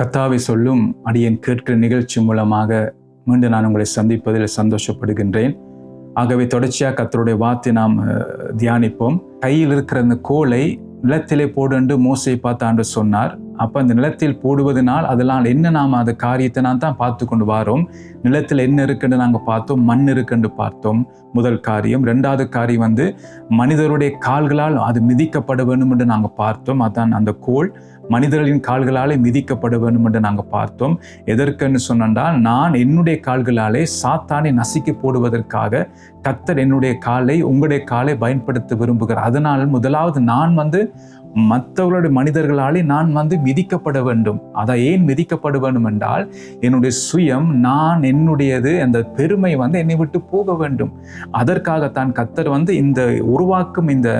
கத்தாவை சொல்லும் அடியேன் கேட்கிற நிகழ்ச்சி மூலமாக மீண்டும் நான் உங்களை சந்திப்பதில் சந்தோஷப்படுகின்றேன். ஆகவே தொடர்ச்சியாக கத்தருடைய வார்த்தை நாம் தியானிப்போம். கையில் இருக்கிற அந்த கோலை நிலத்திலே போடுண்டு மோசை பார்த்து ஆண்டு சொன்னார். அப்போ அந்த நிலத்தில் போடுவதனால் அதெல்லாம் என்ன நாம் அந்த காரியத்தை நான் தான் பார்த்து கொண்டு வாரோம்? நிலத்தில் என்ன இருக்குன்னு நாங்கள் பார்த்தோம் மண் இருக்குன்னு பார்த்தோம். முதல் காரியம். ரெண்டாவது காரியம் வந்து மனிதருடைய கால்களால் அது மிதிக்கப்பட வேண்டும் என்று நாங்கள் பார்த்தோம். அதான் அந்த கோல். மனிதர்களின் கால்களாலே மிதிக்கப்பட வேண்டும் என்று நாங்கள் பார்த்தோம். எதற்குன்னு சொன்னால் நான் என்னுடைய கால்களாலே சாத்தானை நசுக்கி போடுவதற்காக கத்தர் என்னுடைய காலை உங்களுடைய காலை பயன்படுத்த விரும்புகிறார். அதனால் முதலாவது நான் வந்து மற்றவர்களுடைய மனிதர்களாலே நான் வந்து மிதிக்கப்பட வேண்டும். அதை ஏன் மிதிக்கப்பட வேண்டும் என்றால் என்னுடைய சுயம் நான் என்னுடையது அந்த பெருமை வந்து என்னை விட்டு போக வேண்டும். அதற்காகத்தான் கத்தர் வந்து இந்த உருவாக்கும் இந்த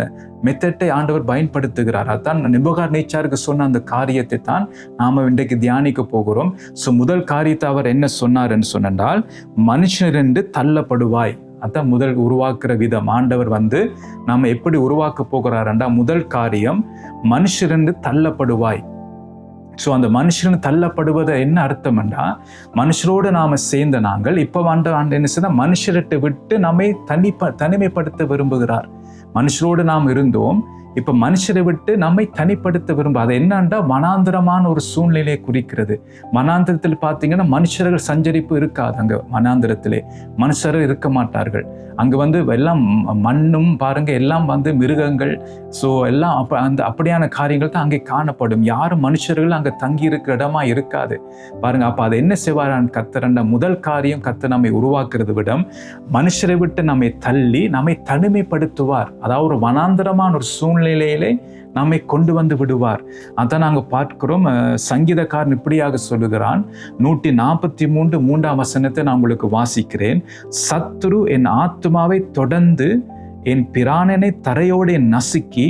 மெத்தட்டை ஆண்டவர் பயன்படுத்துகிறார். அதான் நிபுகார் நேச்சாருக்கு சொன்ன அந்த காரியத்தை தான் நாம் இன்றைக்கு தியானிக்க போகிறோம். ஸோ முதல் காரியத்தை அவர் என்ன சொன்னார் என்று சொன்னால் மனுஷரென்று தள்ளப்படுவாய். அதான் முதல் உருவாக்குற விதம். ஆண்டவர் வந்து நாம் எப்படி உருவாக்க போகிறாருண்டா முதல் காரியம் மனுஷரென்று தள்ளப்படுவாய். ஸோ அந்த மனுஷன் தள்ளப்படுவது என்ன அர்த்தம்னா மனுஷரோடு நாம சேர்ந்த நாங்கள் இப்போ ஆண்டு ஆண்டு என்ன செய்த மனுஷர்கிட்ட விட்டு நம்மை தனிப்ப தனிமைப்படுத்த விரும்புகிறார். மனுஷரோடு நாம் இருந்தோம் இப்போ மனுஷரை விட்டு நம்மை தனிப்படுத்த விரும்ப அது என்னன்னா மனாந்திரமான ஒரு சூழ்நிலையை குறிக்கிறது. மனாந்திரத்தில் பார்த்தீங்கன்னா மனுஷர்கள் சஞ்சரிப்பு இருக்காது அங்கே மனாந்திரத்திலே. மனுஷர்கள் இருக்க மாட்டார்கள். அங்கே வந்து எல்லாம் மண்ணும் பாருங்க எல்லாம் வந்து மிருகங்கள். ஸோ எல்லாம் அப்போ அந்த அப்படியான காரியங்கள் தான் அங்கே காணப்படும். யாரும் மனுஷர்கள் அங்கே தங்கி இருக்கிற இடமா இருக்காது. பாருங்க அப்போ அதை என்ன செய்வாரான் கத்தரண்ட முதல் காரியம் கத்த நம்மை உருவாக்குறது விடம் மனுஷரை விட்டு நம்மை தள்ளி நம்மை தனிமைப்படுத்துவார். அதாவது ஒரு மனாந்திரமான ஒரு சூழ்நிலை சூழ்நிலையிலே நம்மை கொண்டு வந்து விடுவார். அதான் நாங்கள் பார்க்கிறோம் சங்கீதக்காரன் இப்படியாக சொல்லுகிறான் நூற்றி நாற்பத்தி மூன்று மூன்றாம் வசனத்தை நான் உங்களுக்கு வாசிக்கிறேன். சத்துரு என் ஆத்துமாவை தொடர்ந்து என் பிராணனை தரையோடு நசுக்கி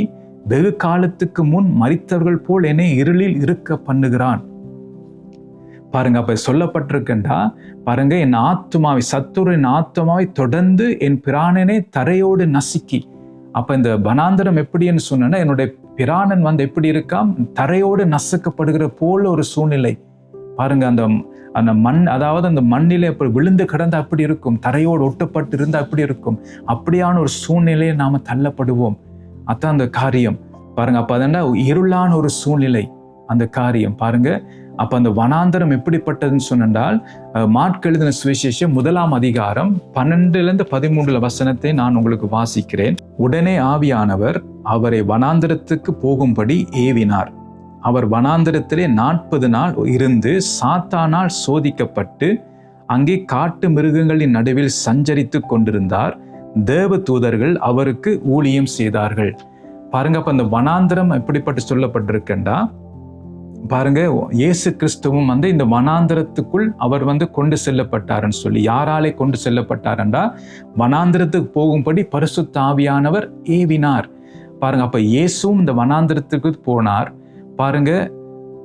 வெகு காலத்துக்கு முன் மறித்தவர்கள் போல் என்னை இருளில் இருக்க பண்ணுகிறான். பாருங்க அப்ப சொல்லப்பட்டிருக்கண்டா பாருங்க என் ஆத்துமாவை சத்துரு என் ஆத்துமாவை தொடர்ந்து என் பிராணனை தரையோடு நசுக்கி அப்போ இந்த வனாந்தரம் எப்படின்னு சொன்னேன்னா என்னுடைய பிராணன் வந்து எப்படி இருக்கான் தரையோடு நசுக்கப்படுகிற போல ஒரு சூழ்நிலை. பாருங்க அந்த அந்த மண் அதாவது அந்த மண்ணிலே அப்படி விழுந்து கிடந்து அப்படி இருக்கும். தரையோடு ஒட்டப்பட்டு இருந்தால் அப்படி இருக்கும். அப்படியான ஒரு சூழ்நிலையை நாம் தள்ளப்படுவோம். அதான் அந்த காரியம். பாருங்க அப்போ அதென்ன இருளான ஒரு சூழ்நிலை. அந்த காரியம். பாருங்க அப்போ அந்த வனாந்தரம் எப்படிப்பட்டதுன்னு சொன்னால் மார்க் எழுதின சுவிசேஷம் முதலாம் அதிகாரம் பன்னெண்டுலேருந்து பதிமூன்றுல வசனத்தை நான் உங்களுக்கு வாசிக்கிறேன். உடனே ஆவியானவர் அவரை வனாந்தரத்துக்கு போகும்படி ஏவினார். அவர் வனாந்தரத்திலே நாற்பது நாள் இருந்து சாத்தானால் சோதிக்கப்பட்டு அங்கே காட்டு மிருகங்களின் நடுவில் சஞ்சரித்து கொண்டிருந்தார். தேவ தூதர்கள் அவருக்கு ஊழியம் செய்தார்கள். பாருங்க அப்போ அந்த வனாந்தரம் எப்படிப்பட்டு சொல்லப்பட்டிருக்கேன்டா பாருங்க இயேசு கிறிஸ்துவும் வந்து இந்த வனாந்திரத்துக்குள் அவர் வந்து கொண்டு செல்லப்பட்டாருன்னு சொல்லி. யாராலே கொண்டு செல்லப்பட்டாருண்டா? வனாந்திரத்துக்கு போகும்படி பரிசுத்த தாவியானவர் ஏவினார். பாருங்க அப்ப இயேசுவும் இந்த வனாந்திரத்துக்கு போனார். பாருங்க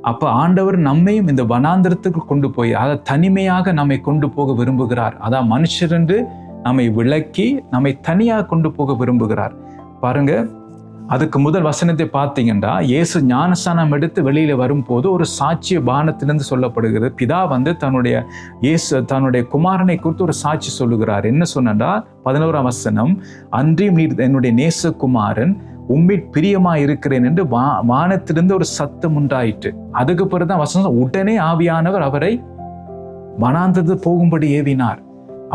அப்ப ஆண்டவர் நம்மையும் இந்த வனாந்திரத்துக்கு கொண்டு போய் அதை தனிமையாக நம்மை கொண்டு போக விரும்புகிறார். அதான் மனுஷர் என்று நம்மை விளக்கி நம்மை தனியாக கொண்டு போக விரும்புகிறார். பாருங்கள் அதுக்கு முதல் வசனத்தை பார்த்தீங்கன்னா இயேசு ஞானஸ்தானம் எடுத்து வெளியில் வரும்போது ஒரு சாட்சிய பானத்திலிருந்து சொல்லப்படுகிறது. பிதா வந்து தன்னுடைய இயேசு தன்னுடைய குமாரனை குறித்து ஒரு சாட்சி சொல்லுகிறார். என்ன சொன்னா பதினோராம் வசனம் அன்றியும் நீர் என்னுடைய நேசகுமாரன் உம்மில் பிரியமா இருக்கிறேன் என்று வா வானத்திலிருந்து ஒரு சத்தம் உண்டாயிற்று. அதுக்கு பிறகுதான் வசனம் உடனே ஆவியானவர் அவரை வனாந்தது போகும்படி ஏவினார்.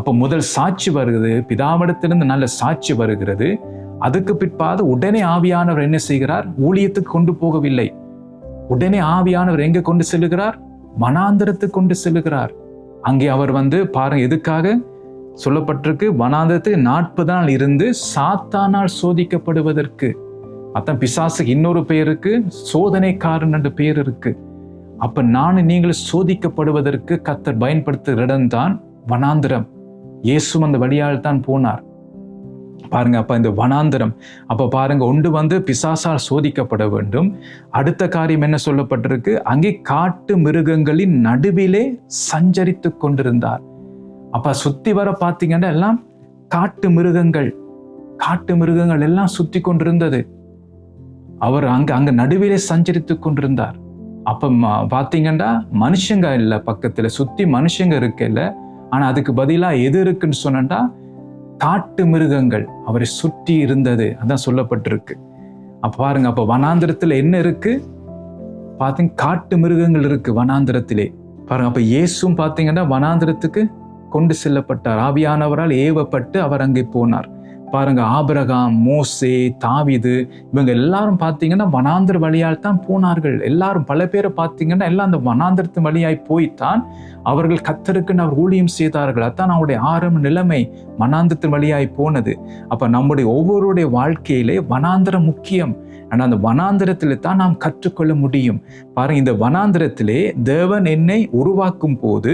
அப்போ முதல் சாட்சி வருகிறது பிதாவிடத்திலிருந்து நல்ல சாட்சி வருகிறது. அதுக்கு பிற்பாடு உடனே ஆவியானவர் என்ன செய்கிறார்? ஊழியத்துக்கு கொண்டு போகவில்லை. உடனே ஆவியானவர் எங்க கொண்டு செல்லுகிறார்? மனாந்திரத்துக்கு கொண்டு செல்லுகிறார். அங்கே அவர் வந்து பாருங்க எதுக்காக? சொல்லப்பட்டிருக்கு வனாந்தரத்துக்கு நாற்பது நாள் இருந்து சாத்தானால் சோதிக்கப்படுவதற்கு. அதான் பிசாசுக்கு இன்னொரு பெயர் சோதனைக்காரன் என்ற பெயர் இருக்கு. அப்ப நானும் நீங்கள் சோதிக்கப்படுவதற்கு கத்தர் பயன்படுத்துகிற இடம்தான் வனாந்திரம். இயேசும் அந்த வழியால் தான் போனார். பாருங்க அப்போ இந்த வனாந்தரம் அப்போ பாருங்க ஒன்று வந்து பிசாசால் சோதிக்கப்பட வேண்டும். அடுத்த காரியம் என்ன சொல்லப்பட்டிருக்கு? அங்கே காட்டு மிருகங்களின் நடுவிலே சஞ்சரித்து கொண்டிருந்தார். அப்போ சுற்றி வர பார்த்தீங்கன்னா எல்லாம் காட்டு மிருகங்கள் காட்டு மிருகங்கள் எல்லாம் சுற்றி கொண்டிருந்தது. அவர் அங்கே அங்கே நடுவிலே சஞ்சரித்து கொண்டிருந்தார். அப்போ பார்த்தீங்கன்னா மனுஷங்க இல்லை பக்கத்தில் சுற்றி மனுஷங்க இருக்கல ஆனால் அதுக்கு பதிலாக எது இருக்குன்னு சொன்னண்டா காட்டு மிருகங்கள் அவரை சுற்றி இருந்தது. அதான் சொல்லப்பட்டிருக்கு. அப்போ பாருங்க அப்போ வனாந்திரத்தில் என்ன இருக்கு? பார்த்தீங்க காட்டு மிருகங்கள் இருக்கு வனாந்திரத்திலே. பாருங்க அப்போ இயேசும் பார்த்தீங்கன்னா வனாந்திரத்துக்கு கொண்டு செல்லப்பட்டார். ஆவியானவரால் ஏவப்பட்டு அவர் அங்கே போனார். பாருங்க ஆபிரகாம் மோசே தாவிது இவங்க எல்லாரும் பார்த்தீங்கன்னா வனாந்திர வழியால் தான் போனார்கள். எல்லாரும் பல பேரை பார்த்தீங்கன்னா எல்லாம் அந்த வனாந்திரத்து வழியாய் போய்த்தான். அவர்கள் கத்தருக்குன்னு அவர் ஊழியம் செய்தார்கள். அதான் அவருடைய ஆரம்ப நிலைமை வனாந்திரத்து வழியாய் போனது. அப்போ நம்முடைய ஒவ்வொருடைய வாழ்க்கையிலே வனாந்திரம் முக்கியம். ஆனால் அந்த வனாந்திரத்தில் தான் நாம் கற்றுக்கொள்ள முடியும். பாருங்க இந்த வனாந்திரத்திலே தேவன் என்னை உருவாக்கும் போது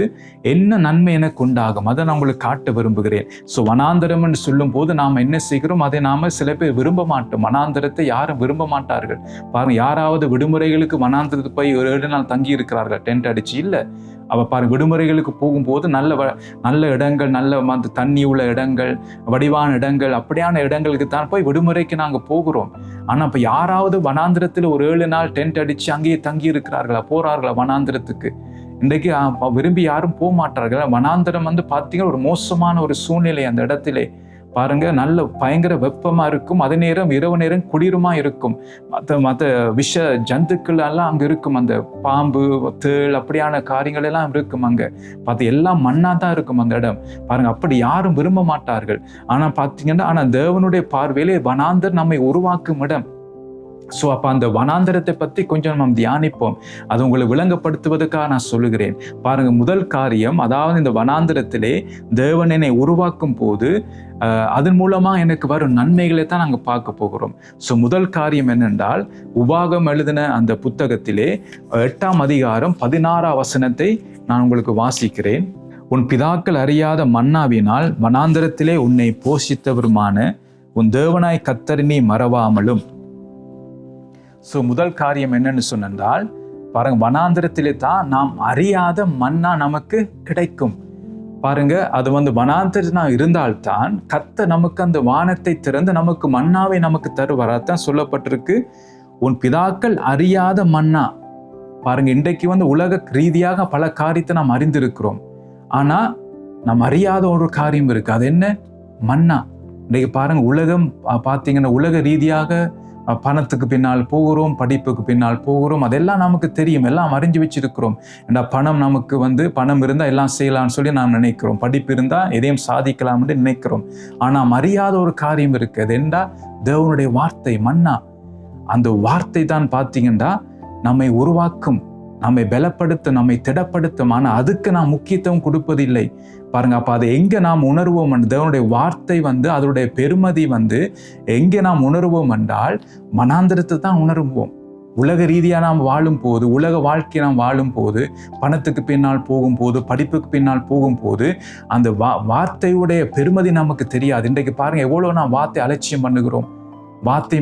என்ன நன்மை எனக்கு உண்டாகும்? அதை நான் உங்களுக்கு காட்ட விரும்புகிறேன். ஸோ வனாந்திரம்னு சொல்லும் போது நாம் என்ன செய்கிறோம்? அதை நாம் சில பேர் விரும்ப மாட்டோம். மனாந்திரத்தை யாரும் விரும்ப மாட்டார்கள். பாருங்கள் யாராவது விடுமுறைகளுக்கு மனாந்திரத்து போய் ஒரு ஏழு நாள் தங்கி இருக்கிறார்கள். டென்ட் அடிச்சு இல்லை. அவள் பாருங்க விடுமுறைகளுக்கு போகும்போது நல்ல வ- நல்ல இடங்கள் நல்ல அந்த தண்ணி உள்ள இடங்கள் வடிவான இடங்கள் அப்படியான இடங்களுக்கு தான் போய் விடுமுறைக்கு நாங்கள் போகிறோம். ஆனால் இப்போ யாராவது வனாந்திரத்தில் ஒரு ஏழு நாள் டென்ட் அடித்து அங்கேயே தங்கி இருக்கிறார்களா? போகிறார்களா வனாந்திரத்துக்கு? இன்றைக்கு விரும்பி யாரும் போக மாட்டார்கள். வனாந்திரம் வந்து பார்த்தீங்கன்னா ஒரு மோசமான ஒரு சூழ்நிலை அந்த இடத்திலே. பாருங்க நல்ல பயங்கர வெப்பமா இருக்கும். அதே நேரம் இரவு நேரம் குளிருமா இருக்கும். மற்ற மற்ற விஷ ஜந்துக்கள் எல்லாம் அங்க இருக்கும். அந்த பாம்பு தேள் அப்படியான காரியங்கள் எல்லாம் இருக்கும் அங்க. பார்த்து எல்லாம் மண்ணா தான் இருக்கும் அந்த இடம். பாருங்க அப்படி யாரும் விரும்ப மாட்டார்கள். ஆனா பாத்தீங்கன்னா ஆனா தேவனுடைய பார்வையிலே வனாந்தர் நம்மை உருவாக்கும் இடம். ஸோ அப்போ அந்த வனாந்தரத்தை பற்றி கொஞ்சம் நம்ம தியானிப்போம். அது உங்களை விளங்கப்படுத்துவதற்காக நான் சொல்லுகிறேன். பாருங்கள் முதல் காரியம் அதாவது இந்த வனாந்தரத்திலே தேவன் என்னை உருவாக்கும் போது அதன் மூலமாக எனக்கு வரும் நன்மைகளை தான் நாங்கள் பார்க்க போகிறோம். ஸோ முதல் காரியம் என்னென்றால் உபாகம் எழுதின அந்த புத்தகத்திலே எட்டாம் அதிகாரம் பதினாறாம் வசனத்தை நான் உங்களுக்கு வாசிக்கிறேன். உன் பிதாக்கள் அறியாத மன்னாவினால் வனாந்தரத்திலே உன்னை போஷித்தவருமான உன் தேவனாய் கத்தரினி மறவாமலும். ஸோ முதல் காரியம் என்னன்னு சொன்னால் பாருங்க வனாந்திரத்திலே தான் நாம் அறியாத மன்னா நமக்கு கிடைக்கும். பாருங்க அது வந்து வனாந்திரனா இருந்தால்தான் கத்த நமக்கு அந்த வானத்தை திறந்து நமக்கு மன்னாவை நமக்கு தருவார். அதான் சொல்லப்பட்டிருக்கு. உன் பிதாக்கள் அறியாத மன்னா. பாருங்க இன்றைக்கு வந்து உலக ரீதியாக பல காரியத்தை நாம் அறிந்திருக்கிறோம். ஆனா நாம் அறியாத ஒரு காரியம் இருக்கு. அது என்ன? மன்னா. இன்றைக்கு பாருங்க உலகம் பார்த்தீங்கன்னா உலக ரீதியாக பணத்துக்கு பின்னால் போகிறோம் படிப்புக்கு பின்னால் போகிறோம் அதெல்லாம் நமக்கு தெரியும் எல்லாம் அறிஞ்சு வச்சிருக்கிறோம். ஏன்னா பணம் நமக்கு வந்து பணம் இருந்தால் எல்லாம் செய்யலாம்னு சொல்லி நாம் நினைக்கிறோம். படிப்பு இருந்தால் எதையும் சாதிக்கலாம்னு நினைக்கிறோம். ஆனால் அறியாத ஒரு காரியம் இருக்கு. அது தேவனுடைய வார்த்தை மன்னா. அந்த வார்த்தை தான் பார்த்தீங்கன்னா நம்மை உருவாக்கும் நம்மை பலப்படுத்தும் நம்மை திடப்படுத்தும். ஆனால் அதுக்கு நாம் முக்கியத்துவம் கொடுப்பதில்லை. பாருங்க அப்போ அதை எங்கே நாம் உணர்வோம் தேவனுடைய வார்த்தை வந்து அதனுடைய பெருமதி வந்து எங்கே நாம் உணர்வோம் என்றால் மனாந்திரத்தை தான் உணருவோம். உலக ரீதியாக நாம் வாழும் போது உலக வாழ்க்கை நாம் வாழும் போது பணத்துக்கு பின்னால் போகும்போது படிப்புக்கு பின்னால் போகும்போது அந்த வா வார்த்தையுடைய பெருமதி நமக்கு தெரியாது. இன்றைக்கு பாருங்கள் எவ்வளோ நாம் வார்த்தை அலட்சியம் பண்ணுகிறோம். வார்த்தை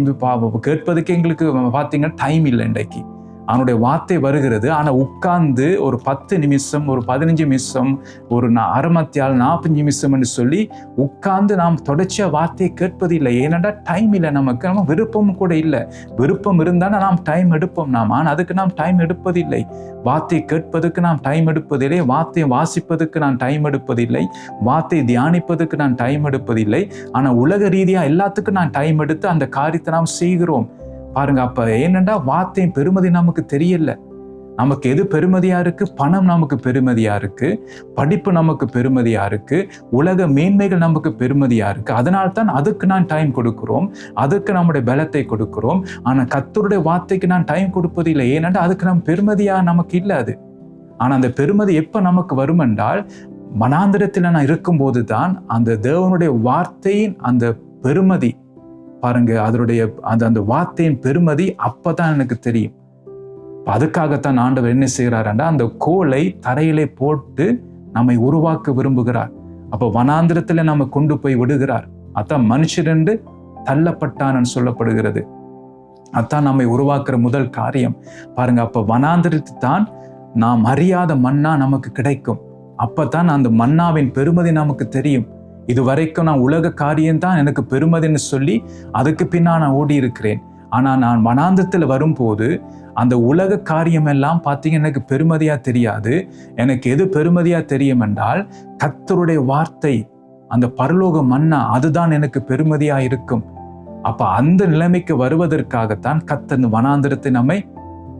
கேட்பதுக்கு எங்களுக்கு பார்த்தீங்கன்னா டைம் இல்லை இன்றைக்கு. அவனுடைய வார்த்தை வருகிறது. ஆனால் உட்கார்ந்து ஒரு பத்து நிமிஷம் ஒரு பதினஞ்சு நிமிஷம் ஒரு நா- அரை நாற்பஞ்சு நிமிஷம் என்று சொல்லி உட்கார்ந்து நாம் தொடர்ச்சியாக வார்த்தையை கேட்பதில்லை ஏனென்றால் டைம் இல்லை நமக்கு. நம்ம விருப்பமும் கூட இல்லை. விருப்பம் இருந்தால் நாம் டைம் எடுப்போம் நாம். ஆனால் அதுக்கு நாம் டைம் எடுப்பதில்லை. வார்த்தையை கேட்பதற்கு நாம் டைம் எடுப்பதில்லை. வார்த்தையை வாசிப்பதற்கு நான் டைம் எடுப்பதில்லை. வார்த்தையை தியானிப்பதற்கு நான் டைம் எடுப்பதில்லை. ஆனால் உலக ரீதியாக எல்லாத்துக்கும் நான் டைம் எடுத்து அந்த காரியத்தை நாம் செய்கிறோம். பாருங்க அப்போ ஏனென்றா வார்த்தையும் பெருமதி நமக்கு தெரியல. நமக்கு எது பெருமதியாக இருக்குது பணம் நமக்கு பெருமதியாக இருக்குது படிப்பு நமக்கு பெருமதியாக இருக்குது உலக மேன்மைகள் நமக்கு பெருமதியாக இருக்குது அதனால தான் அதுக்கு நான் டைம் கொடுக்குறோம். அதுக்கு நம்முடைய பலத்தை கொடுக்குறோம். ஆனால் கத்தருடைய வார்த்தைக்கு நான் டைம் கொடுப்பதில்லை ஏனென்றால் அதுக்கு நம்ம பெருமதியாக நமக்கு இல்லை அது. ஆனால் அந்த பெருமதி எப்போ நமக்கு வரும் என்றால் மனாந்திரத்தில் நான் இருக்கும்போது தான் அந்த தேவனுடைய வார்த்தையின் அந்த பெருமதி பாருங்க அதனுடைய அந்த அந்த வார்த்தையின் பெருமதி அப்போ தான் எனக்கு தெரியும். அதுக்காகத்தான் ஆண்டவர் என்ன செய்கிறாருன்னா அந்த கோலை தரையிலே போட்டு நம்மை உருவாக்க விரும்புகிறார். அப்போ வனாந்திரத்தில் நம்ம கொண்டு போய் விடுகிறார். அதான் மனுஷரென்று தள்ளப்பட்டான் சொல்லப்படுகிறது. அதான் நம்மை உருவாக்குற முதல் காரியம். பாருங்க அப்போ வனாந்திரத்து தான் நாம் அறியாத மன்னா நமக்கு கிடைக்கும். அப்போ தான் அந்த மன்னாவின் பெருமதி நமக்கு தெரியும். இது வரைக்கும் நான் உலக காரியம்தான் எனக்கு பெருமதின்னு சொல்லி அதுக்கு பின்னா நான் ஓடி இருக்கிறேன் ஆனால் நான் வனாந்தத்தில் வரும்போது அந்த உலக காரியம் எல்லாம் பார்த்தீங்கன்னா எனக்கு பெருமதியாக தெரியாது. எனக்கு எது பெருமதியாக தெரியும் என்றால் கத்தருடைய வார்த்தை அந்த பரலோக மன்னா அதுதான் எனக்கு பெருமதியாக இருக்கும். அப்போ அந்த நிலைமைக்கு வருவதற்காகத்தான் கத்தன் வனாந்திரத்தை நம்மை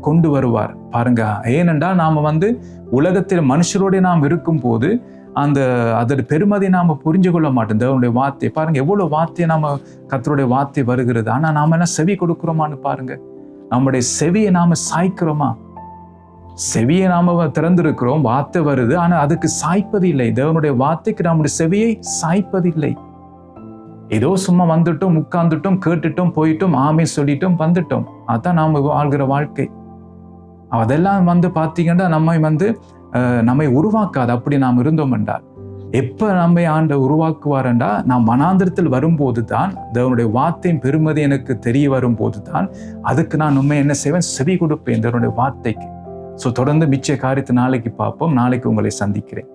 கொண்டு வருவார். பாருங்க ஏனென்றால் நாம் வந்து உலகத்தில் மனுஷரோட நாம் இருக்கும் போது அந்த அதோட பெருமதியை நாம் புரிஞ்சு கொள்ள மாட்டோம். தேவனுடைய வார்த்தை. பாருங்கள் எவ்வளோ வார்த்தையை நாம் கத்தருடைய வார்த்தை வருகிறது. ஆனால் நாம் என்ன செவி கொடுக்குறோமான்னு பாருங்க. நம்முடைய செவியை நாம் சாய்க்கிறோமா? செவியை நாம் திறந்திருக்கிறோம் வார்த்தை வருது. ஆனால் அதுக்கு சாய்ப்பது இல்லை. தேவனுடைய வார்த்தைக்கு நம்முடைய செவியை சாய்ப்பதில்லை ஏதோ சும்மா வந்துட்டோம் உட்கார்ந்துட்டோம் கேட்டுட்டோம் போயிட்டோம் ஆமை சொல்லிட்டோம் வந்துட்டோம். அதான் நாம் வாழ்கிற வாழ்க்கை. அதெல்லாம் வந்து பார்த்தீங்கன்னா நம்மை வந்து நம்மை உருவாக்காது. அப்படி நாம் இருந்தோம் என்றால். எப்போ நம்மை ஆண்ட உருவாக்குவார் என்றால் நாம் மனாந்திரத்தில் வரும்போது தான் தேவனுடைய வார்த்தையின் பெருமதி எனக்கு தெரிய வரும்போது தான் அதுக்கு நான் உண்மை என்ன செய்வேன்? செவி கொடுப்பேன் தேவனுடைய வார்த்தைக்கு. ஸோ தொடர்ந்து மிச்ச காரியத்தை நாளைக்கு பார்ப்போம். நாளைக்கு உங்களை சந்திக்கிறேன்.